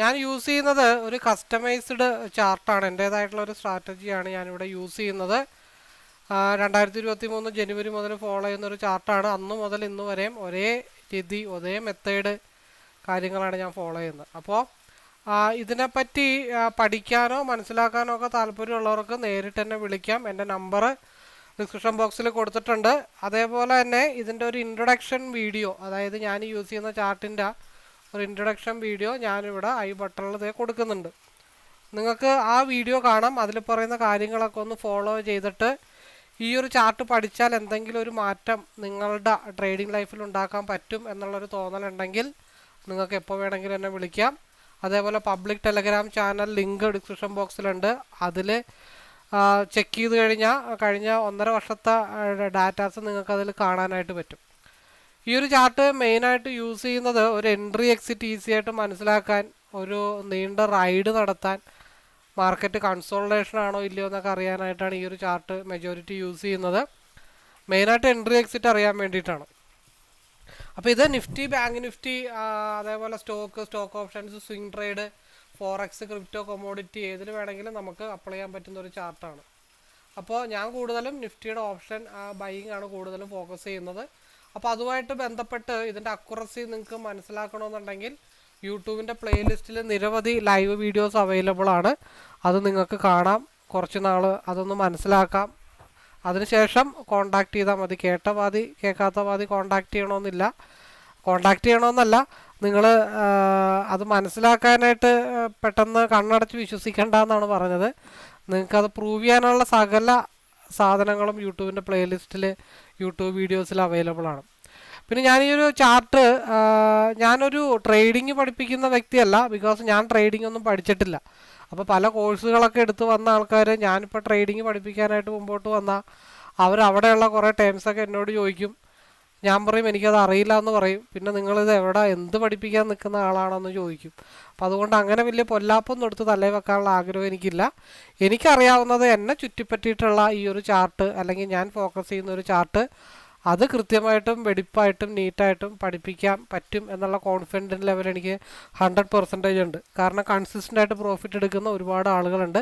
ഞാൻ യൂസ് ചെയ്യുന്നത് ഒരു കസ്റ്റമൈസ്ഡ് ചാർട്ടാണ്. എന്റേതായിട്ടുള്ള ഒരു സ്ട്രാറ്റജിയാണ് ഞാനിവിടെ യൂസ് ചെയ്യുന്നത്. രണ്ടായിരത്തി ഇരുപത്തി മൂന്ന് ജനുവരി മുതൽ ഫോളോ ചെയ്യുന്ന ഒരു ചാർട്ടാണ്. അന്ന് മുതൽ ഇന്ന് വരെയും ഒരേ രീതി ഒരേ മെത്തേഡ് കാര്യങ്ങളാണ് ഞാൻ ഫോളോ ചെയ്യുന്നത്. അപ്പോൾ ഇതിനെപ്പറ്റി പഠിക്കാനോ മനസ്സിലാക്കാനോ ഒക്കെ താല്പര്യമുള്ളവർക്ക് നേരിട്ട് തന്നെ വിളിക്കാം. എന്റെ നമ്പർ ഡിസ്ക്രിപ്ഷൻ ബോക്സിൽ കൊടുത്തിട്ടുണ്ട്. അതേപോലെ തന്നെ ഇതിന്റെ ഒരു ഇൻട്രൊഡക്ഷൻ വീഡിയോ അതായത് ഞാൻ യൂസ് ചെയ്യുന്ന ചാർട്ടിന്റെ ഒരു ഇൻട്രൊഡക്ഷൻ വീഡിയോ ഞാനിവിടെ ഐ ബട്ടണിൽ കൊടുക്കുന്നുണ്ട്. നിങ്ങൾക്ക് ആ വീഡിയോ കാണാം. അതിൽ പറയുന്ന കാര്യങ്ങളൊക്കെ ഒന്ന് ഫോളോ ചെയ്തിട്ട് ഈ ഒരു ചാർട്ട് പഠിച്ചാൽ എന്തെങ്കിലും ഒരു മാറ്റം നിങ്ങളുടെ ട്രേഡിംഗ് ലൈഫിൽ ഉണ്ടാക്കാൻ പറ്റും എന്നുള്ളൊരു തോന്നലുണ്ടെങ്കിൽ നിങ്ങൾക്ക് എപ്പോൾ വേണമെങ്കിലും എന്നെ വിളിക്കാം. അതേപോലെ public Telegram channel link description ബോക്സിലുണ്ട് അതിൽ ചെക്ക് ചെയ്ത് കഴിഞ്ഞാൽ കഴിഞ്ഞ ഒന്നര വർഷത്തെ ഡാറ്റാസ് നിങ്ങൾക്കതിൽ കാണാനായിട്ട് പറ്റും. ഈ ഒരു ചാർട്ട് മെയിനായിട്ട് യൂസ് ചെയ്യുന്നത് ഒരു എൻട്രി എക്സിറ്റ് ഈസി ആയിട്ട് മനസ്സിലാക്കാൻ ഒരു നീണ്ട റൈഡ് നടത്താൻ മാർക്കറ്റ് കൺസോൾട്ടേഷൻ ആണോ ഇല്ലയോ എന്നൊക്കെ അറിയാനായിട്ടാണ് ഈ ഒരു ചാർട്ട് മെജോറിറ്റി യൂസ് ചെയ്യുന്നത്. മെയിനായിട്ട് എൻട്രി എക്സിറ്റ് അറിയാൻ വേണ്ടിയിട്ടാണ്. അപ്പോൾ ഇത് നിഫ്റ്റി ബാങ്ക് നിഫ്റ്റി അതേപോലെ stock stock options swing trade forex crypto commodity ഏതിൽ വേണമെങ്കിലും നമുക്ക് അപ്ലൈ ചെയ്യാൻ പറ്റുന്ന ഒരു ചാർട്ടാണ് അപ്പോൾ ഞാൻ കൂടുതലും നിഫ്റ്റിയുടെ ഓപ്ഷൻ ബൈയിങ് ആണ് കൂടുതലും ഫോക്കസ് ചെയ്യുന്നത്. അപ്പോൾ അതുമായിട്ട് ബന്ധപ്പെട്ട് ഇതിന്റെ അക്കുറസി നിങ്ങൾക്ക് മനസ്സിലാക്കണമെന്നുണ്ടെങ്കിൽ യൂട്യൂബിന്റെ പ്ലേലിസ്റ്റിൽ നിരവധി ലൈവ് വീഡിയോസ് അവൈലബിൾ ആണ്. അത് നിങ്ങൾക്ക് കാണാം. കുറച്ച് നാൾ അതൊന്ന് മനസ്സിലാക്കാം. അതിനുശേഷം കോണ്ടാക്ട് ചെയ്താൽ മതി. കേട്ട പാതി കേൾക്കാത്ത പാതി കോണ്ടാക്ട് ചെയ്യണമെന്നില്ല. കോണ്ടാക്ട് ചെയ്യണമെന്നല്ല. നിങ്ങൾ അത് മനസ്സിലാക്കാനായിട്ട് പെട്ടെന്ന് കണ്ണടച്ച് വിശ്വസിക്കേണ്ട എന്നാണ് പറഞ്ഞത്. നിങ്ങൾക്കത് പ്രൂവ് ചെയ്യാനുള്ള സകല സാധനങ്ങളും യൂട്യൂബിന്റെ പ്ലേലിസ്റ്റിൽ യൂട്യൂബ് വീഡിയോസിൽ അവൈലബിൾ ആണ്. പിന്നെ ഞാൻ ഈ ഒരു ചാർട്ട് ഞാനൊരു ട്രേഡിങ് പഠിപ്പിക്കുന്ന വ്യക്തിയല്ല. ബിക്കോസ് ഞാൻ ട്രേഡിംഗ് ഒന്നും പഠിച്ചിട്ടില്ല. അപ്പോൾ പല കോഴ്സുകളൊക്കെ എടുത്ത് വന്ന ആൾക്കാർ ഞാനിപ്പോൾ ട്രേഡിംഗ് പഠിപ്പിക്കാനായിട്ട് മുമ്പോട്ട് വന്നാൽ അവരവിടെയുള്ള കുറേ ടേംസൊക്കെ എന്നോട് ചോദിക്കും. ഞാൻ പറയും എനിക്കത് അറിയില്ല എന്ന് പറയും. പിന്നെ നിങ്ങളിത് എവിടെ? എന്ത് പഠിപ്പിക്കാൻ നിൽക്കുന്ന ആളാണെന്ന് ചോദിക്കും. അപ്പോൾ അതുകൊണ്ട് അങ്ങനെ വലിയ പൊല്ലാപ്പൊന്നും എടുത്ത് തലേ വെക്കാനുള്ള ആഗ്രഹം എനിക്കില്ല. എനിക്കറിയാവുന്നത് എന്നെ ചുറ്റിപ്പറ്റിയിട്ടുള്ള ഈ ഒരു ചാർട്ട് അല്ലെങ്കിൽ ഞാൻ ഫോക്കസ് ചെയ്യുന്ന ഒരു ചാർട്ട് അത് കൃത്യമായിട്ടും വെടിപ്പായിട്ടും നീറ്റായിട്ടും പഠിപ്പിക്കാൻ പറ്റും എന്നുള്ള കോൺഫിഡന്റ് ലെവൽ എനിക്ക് ഹൺഡ്രഡ് പെർസെന്റേജ് ഉണ്ട്. കാരണം കൺസിസ്റ്റന്റ് ആയിട്ട് പ്രോഫിറ്റ് എടുക്കുന്ന ഒരുപാട് ആളുകളുണ്ട്.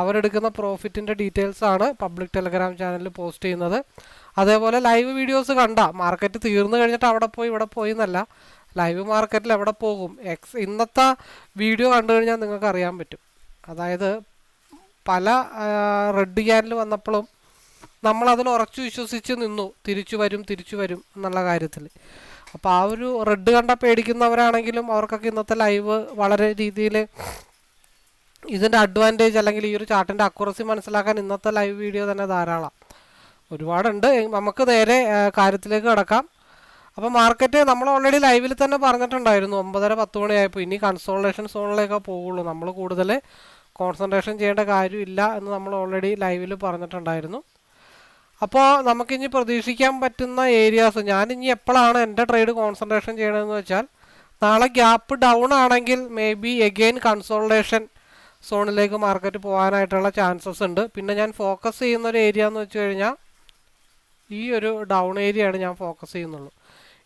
അവരെടുക്കുന്ന പ്രോഫിറ്റിന്റെ ഡീറ്റെയിൽസ് ആണ് പബ്ലിക് ടെലഗ്രാം ചാനലിൽ പോസ്റ്റ് ചെയ്യുന്നത്. അതേപോലെ ലൈവ് വീഡിയോസ് കണ്ട മാർക്കറ്റ് തീർന്നു കഴിഞ്ഞിട്ട് അവിടെ പോയി ഇവിടെ പോയി എന്നല്ല ലൈവ് മാർക്കറ്റിൽ എവിടെ പോകും എക്സ് ഇന്നത്തെ വീഡിയോ കണ്ടു കഴിഞ്ഞാൽ നിങ്ങൾക്ക് അറിയാൻ പറ്റും. അതായത് പല റെഡ് ക്യാനിൽ വന്നപ്പോഴും നമ്മൾ അതിൽ ഉറച്ചു വിശ്വസിച്ച് നിന്നു. തിരിച്ചു വരും തിരിച്ചു വരും എന്നുള്ള കാര്യത്തിൽ അപ്പോൾ ആ ഒരു റെഡ് കണ്ട പേടിക്കുന്നവരാണെങ്കിലും അവർക്കൊക്കെ ഇന്നത്തെ ലൈവ് വളരെ രീതിയിൽ ഇതിന്റെ അഡ്വാന്റേജ് അല്ലെങ്കിൽ ഈ ഒരു ചാർട്ടിന്റെ അക്കുറസി മനസ്സിലാക്കാൻ ഇന്നത്തെ ലൈവ് വീഡിയോ തന്നെ ധാരാളം. ഒരുപാടുണ്ട്. നമുക്ക് നേരെ കാര്യത്തിലേക്ക് കിടക്കാം. അപ്പോൾ മാർക്കറ്റ് നമ്മൾ ഓൾറെഡി ലൈവിൽ തന്നെ പറഞ്ഞിട്ടുണ്ടായിരുന്നു. ഒമ്പതര പത്ത് മണിയായപ്പോൾ ഇനി കൺസോൾട്ടേഷൻ സോണിലേക്കേ പോവുള്ളൂ. നമ്മൾ കൂടുതൽ കോൺസെൻട്രേഷൻ ചെയ്യേണ്ട കാര്യമില്ല എന്ന് നമ്മൾ ഓൾറെഡി ലൈവിൽ പറഞ്ഞിട്ടുണ്ടായിരുന്നു. അപ്പോൾ നമുക്കിനി പ്രതീക്ഷിക്കാൻ പറ്റുന്ന ഏരിയാസ് ഞാനിനി എപ്പോഴാണ് എന്റെ ട്രേഡ് കോൺസെൻട്രേഷൻ ചെയ്യണമെന്ന് വെച്ചാൽ നാളെ ഗ്യാപ്പ് ഡൗൺ ആണെങ്കിൽ മേ ബി എഗെയിൻ കൺസോൾട്ടേഷൻ സോണിലേക്ക് മാർക്കറ്റ് പോകാനായിട്ടുള്ള ചാൻസസ് ഉണ്ട്. പിന്നെ ഞാൻ ഫോക്കസ് ചെയ്യുന്ന ഒരു ഏരിയ എന്ന് വെച്ച് കഴിഞ്ഞാൽ ഈ ഒരു ഡൗൺ ഏരിയയാണ് ഞാൻ ഫോക്കസ് ചെയ്യുന്നുള്ളൂ.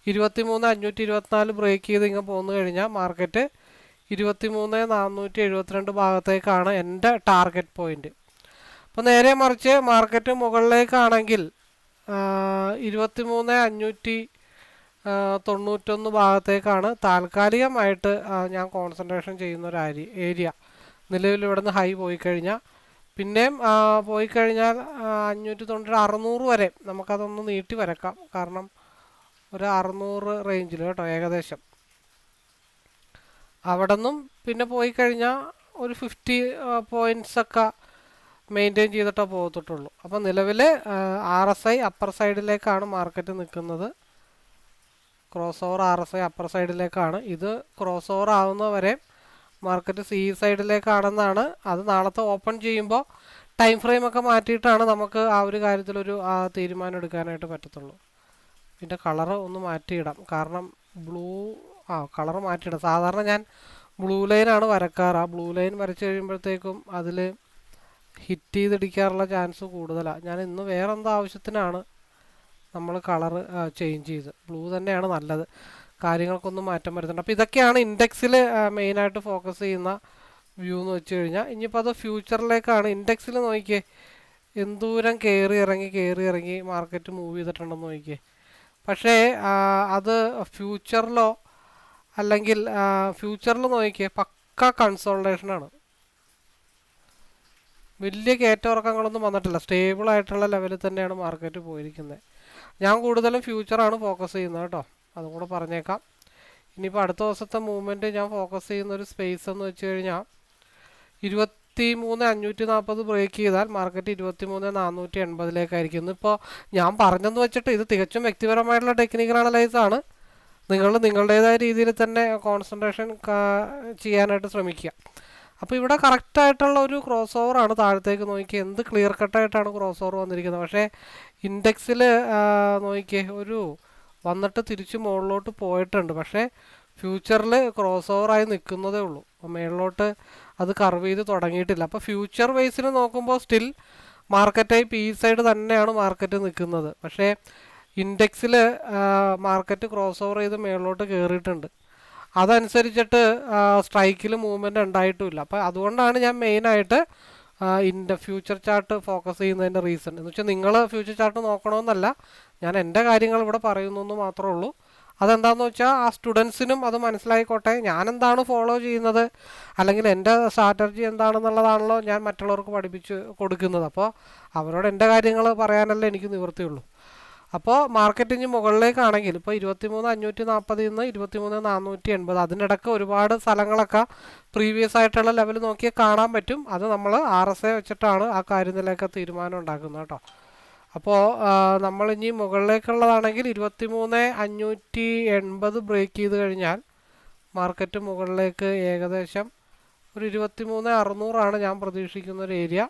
ഇരുപത്തി മൂന്ന് അഞ്ഞൂറ്റി ഇരുപത്തിനാല് ബ്രേക്ക് ചെയ്ത് ഇങ്ങനെ പോന്നു കഴിഞ്ഞാൽ മാർക്കറ്റ് ഇരുപത്തി മൂന്ന് നാനൂറ്റി എഴുപത്തിരണ്ട് ഭാഗത്തേക്കാണ് എന്റെ ടാർഗറ്റ് പോയിന്റ് അപ്പോൾ നേരെ മറിച്ച് മാർക്കറ്റ് മുകളിലേക്കാണെങ്കിൽ ഇരുപത്തി മൂന്ന് അഞ്ഞൂറ്റി തൊണ്ണൂറ്റൊന്ന് ഭാഗത്തേക്കാണ് താൽക്കാലികമായിട്ട് ഞാൻ കോൺസെൻട്രേഷൻ ചെയ്യുന്ന ഒരു ഏരിയ നിലവിൽ ഇവിടുന്ന് ഹൈ പോയി കഴിഞ്ഞാൽ പിന്നെയും പോയി കഴിഞ്ഞാൽ അഞ്ഞൂറ്റി തൊണ്ണൂറ്റി അറുന്നൂറ് വരെ നമുക്കതൊന്ന് നീട്ടി വരക്കാം. കാരണം ഒരു അറുന്നൂറ് റേഞ്ചിൽ കേട്ടോ ഏകദേശം. അവിടെ നിന്നും പിന്നെ പോയി കഴിഞ്ഞാൽ ഒരു ഫിഫ്റ്റി പോയിന്റ്സ് ഒക്കെ മെയിന്റെയിൻ ചെയ്തിട്ടേ പോകത്തുള്ളൂ. അപ്പോൾ നിലവിൽ ആർ എസ് ഐ അപ്പർ സൈഡിലേക്കാണ് മാർക്കറ്റ് നിൽക്കുന്നത്. Cross over R S I upper സൈഡിലേക്കാണ്. ഇത് ക്രോസ് ഓവർ ആവുന്നവരെ മാർക്കറ്റ് സി സൈഡിലേക്കാണെന്നാണ്. അത് നാളത്തെ ഓപ്പൺ ചെയ്യുമ്പോൾ ടൈം ഫ്രെയിം ഒക്കെ മാറ്റിയിട്ടാണ് നമുക്ക് ആ ഒരു കാര്യത്തിലൊരു തീരുമാനം എടുക്കാനായിട്ട് പറ്റത്തുള്ളൂ. പിന്നെ കളറ് ഒന്ന് മാറ്റിയിടാം. കാരണം ബ്ലൂ ആ കളർ മാറ്റിയിടാം. സാധാരണ ഞാൻ ബ്ലൂ ലൈനാണ് വരക്കാറ്. ആ ബ്ലൂ ലൈൻ വരച്ച് കഴിയുമ്പോഴത്തേക്കും അതിൽ ഹിറ്റ് ചെയ്തിടിക്കാറുള്ള ചാൻസ് കൂടുതലാണ് ഞാൻ ഇന്ന് വേറെ എന്താ ആവശ്യത്തിനാണ് നമ്മൾ കളർ ചേഞ്ച് ചെയ്ത്. ബ്ലൂ തന്നെയാണ് നല്ലത്. കാര്യങ്ങൾക്കൊന്നും മാറ്റം വരുന്നുണ്ട് അപ്പോൾ ഇതൊക്കെയാണ് ഇൻഡെക്സിൽ മെയിനായിട്ട് ഫോക്കസ് ചെയ്യുന്ന വ്യൂ എന്ന് വെച്ച് കഴിഞ്ഞാൽ ഇനിയിപ്പോൾ അത് ഫ്യൂച്ചറിലേക്കാണ് ഇൻഡെക്സിൽ നോക്കിയേ എന്തൂരം കയറി ഇറങ്ങി കയറി ഇറങ്ങി മാർക്കറ്റ് മൂവ് ചെയ്തിട്ടുണ്ടെന്ന് നോക്കിയേ. പക്ഷേ അത് ഫ്യൂച്ചറിലോ അല്ലെങ്കിൽ ഫ്യൂച്ചറിൽ നോക്കിയേ പക്ക കൺസോൾട്ടേഷനാണ് വലിയ കയറ്റമിറക്കങ്ങളൊന്നും വന്നിട്ടില്ല. സ്റ്റേബിൾ ആയിട്ടുള്ള ലെവലിൽ തന്നെയാണ് മാർക്കറ്റ് പോയിരിക്കുന്നത്. ഞാൻ കൂടുതലും ഫ്യൂച്ചറാണ് ഫോക്കസ് ചെയ്യുന്നത് കേട്ടോ. അതും കൂടെ പറഞ്ഞേക്കാം. ഇനിയിപ്പോൾ അടുത്ത ദിവസത്തെ മൂവ്മെന്റ് ഞാൻ ഫോക്കസ് ചെയ്യുന്ന ഒരു സ്പേസ് എന്ന് വെച്ച് കഴിഞ്ഞാൽ ഇരുപത്തി മൂന്ന് അഞ്ഞൂറ്റി നാൽപ്പത് ബ്രേക്ക് ചെയ്താൽ മാർക്കറ്റ് ഇരുപത്തി മൂന്ന് നാനൂറ്റി എൺപതിലേക്കായിരിക്കും. ഇന്നിപ്പോൾ ഞാൻ പറഞ്ഞെന്ന് വെച്ചിട്ട് ഇത് തികച്ചും വ്യക്തിപരമായിട്ടുള്ള ടെക്നിക്കൽ അനലൈസ് ആണ്. നിങ്ങൾ നിങ്ങളുടേതായ രീതിയിൽ തന്നെ കോൺസെൻട്രേഷൻ ചെയ്യാനായിട്ട് ശ്രമിക്കുക. അപ്പോൾ ഇവിടെ കറക്റ്റായിട്ടുള്ള ഒരു ക്രോസ് ഓവറാണ് താഴത്തേക്ക് നോക്കിയേ എന്ത് ക്ലിയർ കട്ടായിട്ടാണ് ക്രോസ് ഓവർ വന്നിരിക്കുന്നത്? പക്ഷേ ഇൻഡെക്സിൽ നോക്കിയേ ഒരു വന്നിട്ട് തിരിച്ച് മുകളിലോട്ട് പോയിട്ടുണ്ട്. പക്ഷേ ഫ്യൂച്ചറിൽ ക്രോസ് ഓവറായി നിൽക്കുന്നതേ ഉള്ളൂ. അപ്പോൾ മേളിലോട്ട് അത് കർവ് ചെയ്ത് തുടങ്ങിയിട്ടില്ല. അപ്പോൾ ഫ്യൂച്ചർ വൈസിൽ നോക്കുമ്പോൾ സ്റ്റിൽ മാർക്കറ്റായി പി സൈഡ് തന്നെയാണ് മാർക്കറ്റ് നിൽക്കുന്നത്. പക്ഷേ ഇൻഡെക്സിൽ മാർക്കറ്റ് ക്രോസ് ഓവർ ചെയ്ത് മേളിലോട്ട് കയറിയിട്ടുണ്ട് അതനുസരിച്ചിട്ട് സ്ട്രൈക്കിൽ മൂവ്മെന്റ് ഉണ്ടായിട്ടുമില്ല. അപ്പോൾ അതുകൊണ്ടാണ് ഞാൻ മെയിനായിട്ട് ഇന്റെ ഫ്യൂച്ചർ ചാർട്ട് ഫോക്കസ് ചെയ്യുന്നതിന്റെ റീസൺ. എന്ന് വെച്ചാൽ നിങ്ങൾ ഫ്യൂച്ചർ ചാർട്ട് നോക്കണമെന്നല്ല ഞാൻ എന്റെ കാര്യങ്ങൾ ഇവിടെ പറയുന്നു എന്ന് മാത്രമേ ഉള്ളൂ. അതെന്താണെന്ന് വെച്ചാൽ ആ സ്റ്റുഡൻസിനും അത് മനസ്സിലായിക്കോട്ടെ. ഞാൻ എന്താണ് ഫോളോ ചെയ്യുന്നത്? അല്ലെങ്കിൽ എന്റെ സ്ട്രാറ്റജി എന്താണെന്നുള്ളതാണല്ലോ ഞാൻ മറ്റുള്ളവർക്ക് പഠിപ്പിച്ച് കൊടുക്കുന്നത്. അപ്പോൾ അവരോട് എന്റെ കാര്യങ്ങൾ പറയാനല്ലേ എനിക്ക് നിവൃത്തിയുള്ളൂ. അപ്പോൾ മാർക്കറ്റിന് മുകളിലേക്കാണെങ്കിൽ ഇപ്പോൾ ഇരുപത്തിമൂന്ന് അഞ്ഞൂറ്റി നാൽപ്പതിൽ നിന്ന് ഇരുപത്തിമൂന്ന് നാനൂറ്റി എൺപത് അതിനിടക്ക് ഒരുപാട് സ്ഥലങ്ങളൊക്കെ പ്രീവിയസ് ആയിട്ടുള്ള ലെവൽ നോക്കിയാൽ കാണാൻ പറ്റും. അത് നമ്മൾ ആർ എസ് എ വെച്ചിട്ടാണ് ആ കാര്യത്തിലൊക്കെ തീരുമാനം ഉണ്ടാക്കുന്നത് കേട്ടോ. അപ്പോൾ നമ്മൾ ഇനി മുകളിലേക്കുള്ളതാണെങ്കിൽ ഇരുപത്തിമൂന്ന് അഞ്ഞൂറ്റി എൺപത് ബ്രേക്ക് ചെയ്ത് കഴിഞ്ഞാൽ മാർക്കറ്റ് മുകളിലേക്ക് ഏകദേശം ഒരു ഇരുപത്തിമൂന്ന് അറുന്നൂറാണ് ഞാൻ പ്രതീക്ഷിക്കുന്ന ഒരു ഏരിയ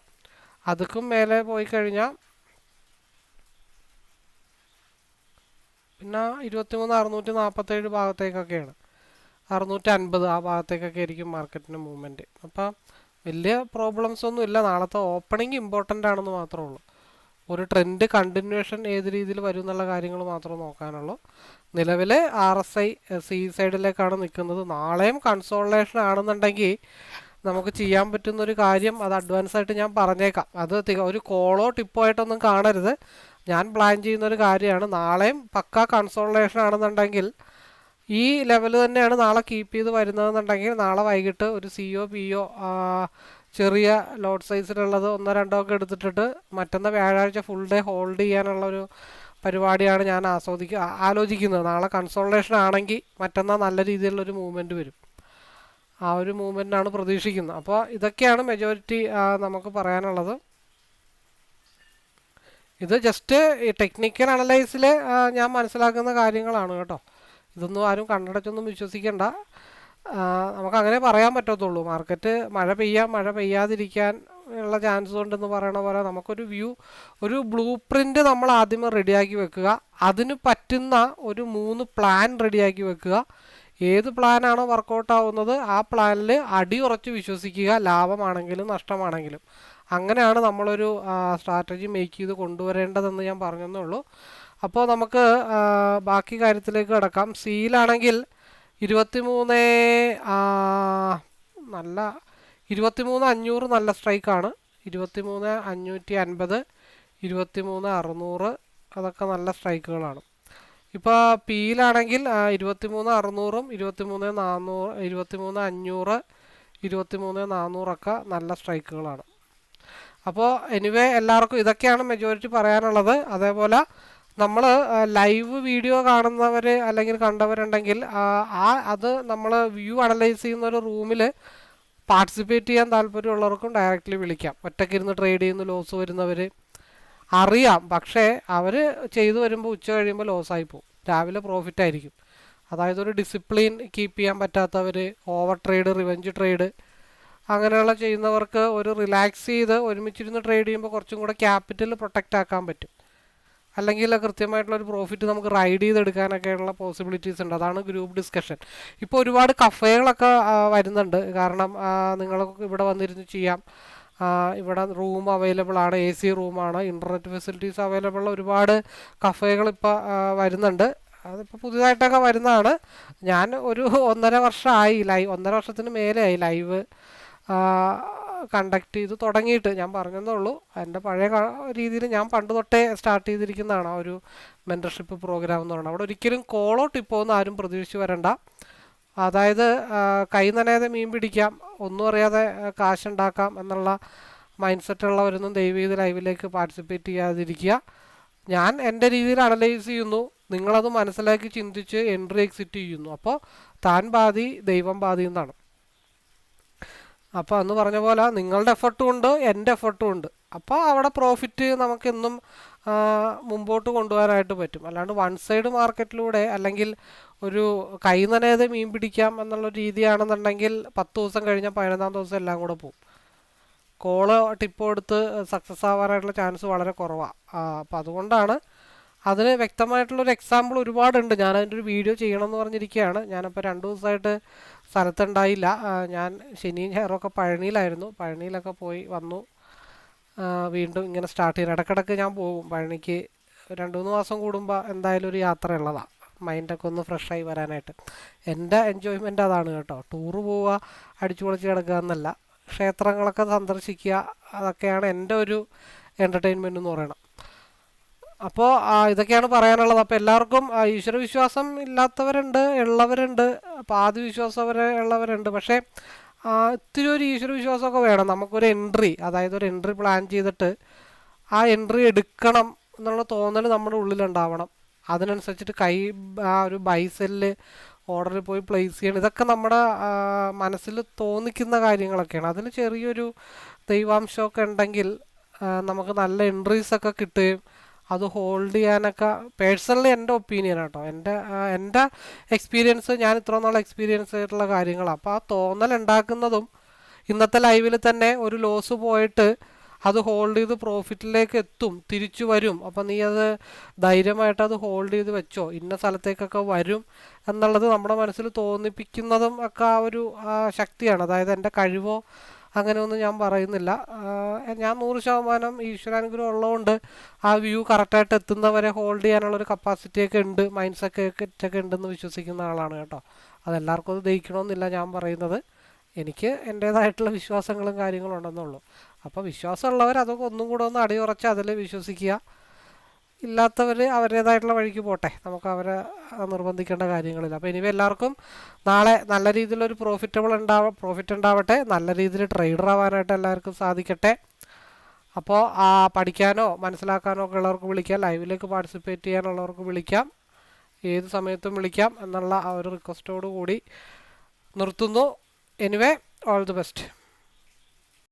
അതുക്കും മേലെ പോയി കഴിഞ്ഞാൽ പിന്നെ ഇരുപത്തിമൂന്ന് അറുന്നൂറ്റി നാൽപ്പത്തേഴ് ഭാഗത്തേക്കൊക്കെയാണ്. അറുന്നൂറ്റി അൻപത് ആ ഭാഗത്തേക്കൊക്കെ ആയിരിക്കും മാർക്കറ്റിന്റെ മൂവ്മെന്റ്. അപ്പം വലിയ പ്രോബ്ലംസ് ഒന്നും ഇല്ല. നാളത്തെ ഓപ്പണിംഗ് ഇമ്പോർട്ടന്റ് ആണെന്ന് മാത്രമേ ഉള്ളൂ. ഒരു ട്രെൻഡ് കണ്ടിന്യൂഷൻ ഏത് രീതിയിൽ വരും എന്നുള്ള കാര്യങ്ങൾ മാത്രമേ നോക്കാനുള്ളൂ. നിലവിൽ ആർ എസ് ഐ സി സൈഡിലേക്കാണ് നിൽക്കുന്നത്. നാളെയും കൺസോളേഷൻ ആണെന്നുണ്ടെങ്കിൽ നമുക്ക് ചെയ്യാൻ പറ്റുന്ന ഒരു കാര്യം അത് അഡ്വാൻസ് ആയിട്ട് ഞാൻ പറഞ്ഞേക്കാം. അത് ഒരു കോളോ ടിപ്പോ ആയിട്ടൊന്നും കാണരുത്. ഞാൻ പ്ലാൻ ചെയ്യുന്ന ഒരു കാര്യമാണ്. നാളെയും പക്ക കൺസോൾട്ടേഷൻ ആണെന്നുണ്ടെങ്കിൽ ഈ ലെവൽ തന്നെയാണ് നാളെ കീപ്പ് ചെയ്ത് വരുന്നതെന്നുണ്ടെങ്കിൽ നാളെ വൈകിട്ട് ഒരു സി ഒ പി ഒ ചെറിയ ലോഡ് സൈസിലുള്ളത് ഒന്നോ രണ്ടോ ഒക്കെ എടുത്തിട്ടിട്ട് മറ്റന്നാൾ വ്യാഴാഴ്ച ഫുൾ ഡേ ഹോൾഡ് ചെയ്യാനുള്ള ഒരു പരിപാടിയാണ് ഞാൻ ആസ്വദിക്കുക ആലോചിക്കുന്നത്. നാളെ കൺസോൾട്ടേഷൻ ആണെങ്കിൽ മറ്റന്നാൾ നല്ല രീതിയിലുള്ളൊരു മൂവ്മെന്റ് വരും. ആ ഒരു മൂവ്മെന്റാണ് പ്രതീക്ഷിക്കുന്നത്. അപ്പോൾ ഇതൊക്കെയാണ് മെജോറിറ്റി നമുക്ക് പറയാനുള്ളത്. ഇത് ജസ്റ്റ് ഈ ടെക്നിക്കൽ അനലൈസിൽ ഞാൻ മനസ്സിലാക്കുന്ന കാര്യങ്ങളാണ് കേട്ടോ. ഇതൊന്നും ആരും കണ്ടടച്ചൊന്നും വിശ്വസിക്കേണ്ട. നമുക്കങ്ങനെ പറയാൻ പറ്റത്തുള്ളൂ. മാർക്കറ്റ് മഴ പെയ്യാൻ മഴ പെയ്യാതിരിക്കാൻ ഉള്ള ചാൻസ് ഉണ്ടെന്ന് പറയണ പോലെ നമുക്കൊരു വ്യൂ ഒരു ബ്ലൂ പ്രിന്റ് നമ്മൾ ആദ്യമേ റെഡിയാക്കി വെക്കുക. അതിന് പറ്റുന്ന ഒരു മൂന്ന് പ്ലാൻ റെഡിയാക്കി വെക്കുക. ഏത് പ്ലാനാണോ വർക്കൗട്ട് ആവുന്നത് ആ പ്ലാനിൽ അടിയുറച്ച് വിശ്വസിക്കുക ലാഭമാണെങ്കിലും നഷ്ടമാണെങ്കിലും. അങ്ങനെയാണ് നമ്മളൊരു സ്ട്രാറ്റജി മേക്ക് ചെയ്ത് കൊണ്ടുവരേണ്ടതെന്ന് ഞാൻ പറഞ്ഞതേ ഉള്ളൂ അപ്പോൾ നമുക്ക് ബാക്കി കാര്യത്തിലേക്ക് കിടക്കാം. സീലാണെങ്കിൽ ഇരുപത്തിമൂന്ന് നല്ല ഇരുപത്തിമൂന്ന് അഞ്ഞൂറ് നല്ല സ്ട്രൈക്കാണ്. ഇരുപത്തിമൂന്ന് അഞ്ഞൂറ്റി അൻപത് ഇരുപത്തിമൂന്ന് അറുന്നൂറ് അതൊക്കെ നല്ല സ്ട്രൈക്കുകളാണ്. ഇപ്പോൾ പിയിലാണെങ്കിൽ ഇരുപത്തിമൂന്ന് അറുന്നൂറും ഇരുപത്തിമൂന്ന് നാന്നൂറ് ഇരുപത്തിമൂന്ന് അഞ്ഞൂറ് ഇരുപത്തിമൂന്ന് നാന്നൂറൊക്കെ നല്ല സ്ട്രൈക്കുകളാണ്. അപ്പോൾ എനിവേ എല്ലാവർക്കും ഇതൊക്കെയാണ് മെജോറിറ്റി പറയാനുള്ളത്. അതേപോലെ നമ്മൾ ലൈവ് വീഡിയോ കാണുന്നവർ അല്ലെങ്കിൽ കണ്ടവരുണ്ടെങ്കിൽ ആ അത് നമ്മൾ വ്യൂ അനലൈസ് ചെയ്യുന്ന ഒരു റൂമിൽ പാർട്ടിസിപ്പേറ്റ് ചെയ്യാൻ താല്പര്യമുള്ളവർക്കും ഡയറക്റ്റ്ലി വിളിക്കാം. ഒറ്റയ്ക്കിരുന്ന് ട്രേഡ് ചെയ്യുന്ന ലോസ് വരുന്നവർ അറിയാം. പക്ഷേ അവർ ചെയ്തു വരുമ്പോൾ ഉച്ച കഴിയുമ്പോൾ ലോസായി പോകും. രാവിലെ പ്രോഫിറ്റ് ആയിരിക്കും. അതായത് ഒരു ഡിസിപ്ലിൻ കീപ്പ് ചെയ്യാൻ പറ്റാത്തവർ ഓവർ ട്രേഡ് റിവഞ്ച് ട്രേഡ് അങ്ങനെയുള്ള ചെയ്യുന്നവർക്ക് ഒരു റിലാക്സ് ചെയ്ത് ഒരുമിച്ചിരുന്ന് ട്രേഡ് ചെയ്യുമ്പോൾ കുറച്ചും കൂടെ ക്യാപിറ്റൽ പ്രൊട്ടക്റ്റ് ആക്കാൻ പറ്റും. അല്ലെങ്കിൽ കൃത്യമായിട്ടുള്ള ഒരു പ്രോഫിറ്റ് നമുക്ക് റൈഡ് ചെയ്തെടുക്കാനൊക്കെയുള്ള പോസിബിലിറ്റീസ് ഉണ്ട്. അതാണ് ഗ്രൂപ്പ് ഡിസ്കഷൻ ഇപ്പോൾ ഒരുപാട് കഫേകളൊക്കെ വരുന്നുണ്ട്. കാരണം നിങ്ങൾ ഇവിടെ വന്നിരുന്ന് ചെയ്യാം. ഇവിടെ റൂം അവൈലബിൾ ആണ് എ സി റൂമാണ് ഇന്റർനെറ്റ് ഫെസിലിറ്റീസ് അവൈലബിൾ ഒരുപാട് കഫേകൾ ഇപ്പോൾ വരുന്നുണ്ട്. അതിപ്പോൾ പുതിയതായിട്ടൊക്കെ വരുന്നതാണ്. ഞാൻ ഒരു ഒന്നര വർഷമായി ലൈവ് ഒന്നര വർഷത്തിന് മേലെയായി ലൈവ് കണ്ടക്ട് ചെയ്ത് തുടങ്ങിയിട്ട്. ഞാൻ പറഞ്ഞതേ ഉള്ളൂ. എന്റെ പഴയ രീതിയിൽ ഞാൻ പണ്ട് തൊട്ടേ സ്റ്റാർട്ട് ചെയ്തിരിക്കുന്നതാണ് ആ ഒരു മെന്റർഷിപ്പ് പ്രോഗ്രാം എന്ന് പറയുന്നത്. അവിടെ ഒരിക്കലും കോളോ ടിപ്പോ ഒന്നും ആരും പ്രതീക്ഷിച്ച് വരണ്ട. അതായത് കൈ നനയാതെ മീൻ പിടിക്കാം ഒന്നും അറിയാതെ കാശുണ്ടാക്കാം എന്നുള്ള മൈൻഡ് സെറ്റ് ഉള്ളവരൊന്നും ദയവ് ലൈവിലേക്ക് പാർട്ടിസിപ്പേറ്റ് ചെയ്യാതിരിക്കുക. ഞാൻ എന്റെ രീതിയിൽ അനലൈസ് ചെയ്യുന്നു. നിങ്ങളത് മനസ്സിലാക്കി ചിന്തിച്ച് എൻട്രി എക്സിറ്റ് ചെയ്യുന്നു. അപ്പോൾ താൻ ബാധി ദൈവം ബാധി എന്നാണ്. അപ്പോൾ അന്ന് പറഞ്ഞ പോലെ നിങ്ങളുടെ എഫർട്ടും ഉണ്ട് എന്റെ എഫർട്ടും ഉണ്ട്. അപ്പോൾ അവിടെ പ്രോഫിറ്റ് നമുക്കെന്നും മുമ്പോട്ട് കൊണ്ടുപോകാനായിട്ട് പറ്റും. അല്ലാണ്ട് വൺ സൈഡ് മാർക്കറ്റിലൂടെ അല്ലെങ്കിൽ ഒരു കൈ നനയത് മീൻ പിടിക്കാം എന്നുള്ള രീതിയാണെന്നുണ്ടെങ്കിൽ പത്ത് ദിവസം കഴിഞ്ഞാൽ പതിനൊന്നാം ദിവസം എല്ലാം കൂടെ പോകും കോൾ ടിപ്പ് എടുത്ത് സക്സസ് ആവാനായിട്ടുള്ള ചാൻസ് വളരെ കുറവാണ് അപ്പോൾ അതുകൊണ്ടാണ് അതിന് വ്യക്തമായിട്ടുള്ളൊരു എക്സാമ്പിൾ ഒരുപാടുണ്ട്. ഞാൻ അതിന്റെ ഒരു വീഡിയോ ചെയ്യണമെന്ന് പറഞ്ഞിരിക്കുകയാണ്. ഞാനപ്പോൾ രണ്ട് ദിവസമായിട്ട് സ്ഥലത്തുണ്ടായില്ല. ഞാൻ ശനിയും ഞായറൊക്കെ പഴനിയിലായിരുന്നു. പഴനിയിലൊക്കെ പോയി വന്നു. വീണ്ടും ഇങ്ങനെ സ്റ്റാർട്ട് ചെയ്യണം ഇടക്കിടക്ക് ഞാൻ പോകും. പഴനിക്ക് രണ്ട് മൂന്ന് മാസം കൂടുമ്പോൾ എന്തായാലും ഒരു യാത്ര ഉള്ളതാണ് മൈൻഡൊക്കെ ഒന്ന് ഫ്രഷായി വരാനായിട്ട്. എന്റെ എൻജോയ്മെന്റ് അതാണ് കേട്ടോ. ടൂറ് പോവുക അടിച്ചു പൊളിച്ച് കിടക്കുക എന്നല്ല. ക്ഷേത്രങ്ങളൊക്കെ സന്ദർശിക്കുക അതൊക്കെയാണ് എന്റെ ഒരു എന്റർടൈൻമെന്റ് എന്ന് പറയണം. അപ്പോൾ ഇതൊക്കെയാണ് പറയാനുള്ളത്. അപ്പോൾ എല്ലാവർക്കും ഈശ്വരവിശ്വാസം ഇല്ലാത്തവരുണ്ട് ഉള്ളവരുണ്ട്. അപ്പോൾ ആദ്യ വിശ്വാസം വരെ ഉള്ളവരുണ്ട്. പക്ഷേ ഇത്തിരി ഒരു ഈശ്വരവിശ്വാസമൊക്കെ വേണം. നമുക്കൊരു എൻട്രി അതായത് ഒരു എൻട്രി പ്ലാൻ ചെയ്തിട്ട് ആ എൻട്രി എടുക്കണം എന്നുള്ള തോന്നൽ നമ്മുടെ ഉള്ളിലുണ്ടാവണം. അതിനനുസരിച്ചിട്ട് കൈ ആ ഒരു ബൈസെല്ല് ഓർഡറിൽ പോയി പ്ലേസ് ചെയ്യണം. ഇതൊക്കെ നമ്മുടെ മനസ്സിൽ തോന്നിക്കുന്ന കാര്യങ്ങളൊക്കെയാണ്. അതിന് ചെറിയൊരു ദൈവാംശമൊക്കെ ഉണ്ടെങ്കിൽ നമുക്ക് നല്ല എൻട്രീസ് ഒക്കെ കിട്ടുകയും അത് ഹോൾഡ് ചെയ്യാനൊക്കെ പേഴ്സണലി എന്റെ ഒപ്പീനിയൻ കേട്ടോ എന്റെ എന്റെ എക്സ്പീരിയൻസ് ഞാൻ ഇത്ര നാൾ എക്സ്പീരിയൻസ് ചെയ്തിട്ടുള്ള കാര്യങ്ങളാണ് അപ്പോൾ ആ തോന്നൽ ഉണ്ടാക്കുന്നതും ഇന്നത്തെ ലൈവിൽ തന്നെ ഒരു ലോസ് പോയിട്ട് അത് ഹോൾഡ് ചെയ്ത് പ്രോഫിറ്റിലേക്ക് എത്തും തിരിച്ചു വരും. അപ്പം നീ അത് ധൈര്യമായിട്ട് അത് ഹോൾഡ് ചെയ്ത് വെച്ചോ. ഇന്ന സ്ഥലത്തേക്കൊക്കെ വരും എന്നുള്ളത് നമ്മുടെ മനസ്സിൽ തോന്നിപ്പിക്കുന്നതും ഒക്കെ ആ ഒരു ശക്തിയാണ്. അതായത് എന്റെ കഴിവോ അങ്ങനെയൊന്നും ഞാൻ പറയുന്നില്ല. ഞാൻ നൂറ് ശതമാനം ഈശ്വരാനുഗ്രഹം ഉള്ളതുകൊണ്ട് ആ വ്യൂ കറക്റ്റായിട്ട് എത്തുന്നവരെ ഹോൾഡ് ചെയ്യാനുള്ള ഒരു കപ്പാസിറ്റി ഒക്കെ ഉണ്ട് മൈൻഡ് സെറ്റ് ഒക്കെ ഉണ്ടെന്ന് വിശ്വസിക്കുന്ന ആളാണ് കേട്ടോ. അതെല്ലാവർക്കും അത് ദഹിക്കണമെന്നില്ല ഞാൻ പറയുന്നത്. എനിക്ക് എന്റേതായിട്ടുള്ള വിശ്വാസങ്ങളും കാര്യങ്ങളും ഉണ്ടെന്നുള്ളൂ അപ്പോൾ വിശ്വാസമുള്ളവർ അതൊക്കെ ഒന്നും കൂടെ ഒന്ന് അടിയുറച്ച് അതിൽ വിശ്വസിക്കുക. ഇല്ലാത്തവർ അവരുടേതായിട്ടുള്ള വഴിക്ക് പോട്ടെ. നമുക്ക് അവരെ നിർബന്ധിക്കേണ്ട കാര്യങ്ങളില്ല. അപ്പോൾ ഇനി എല്ലാവർക്കും നാളെ നല്ല രീതിയിലൊരു പ്രോഫിറ്റബിൾ ഉണ്ടാവ പ്രോഫിറ്റ് ഉണ്ടാവട്ടെ. നല്ല രീതിയിൽ ട്രേഡർ ആവാനായിട്ട് എല്ലാവർക്കും സാധിക്കട്ടെ. അപ്പോൾ ആ പഠിക്കാനോ മനസ്സിലാക്കാനോ ഒക്കെ ഉള്ളവർക്ക് വിളിക്കാം. ലൈവിലേക്ക് പാർട്ടിസിപ്പേറ്റ് ചെയ്യാനുള്ളവർക്ക് വിളിക്കാം. ഏത് സമയത്തും വിളിക്കാം എന്നുള്ള ആ ഒരു റിക്വസ്റ്റോടു കൂടി നിർത്തുന്നു. Anyway all the best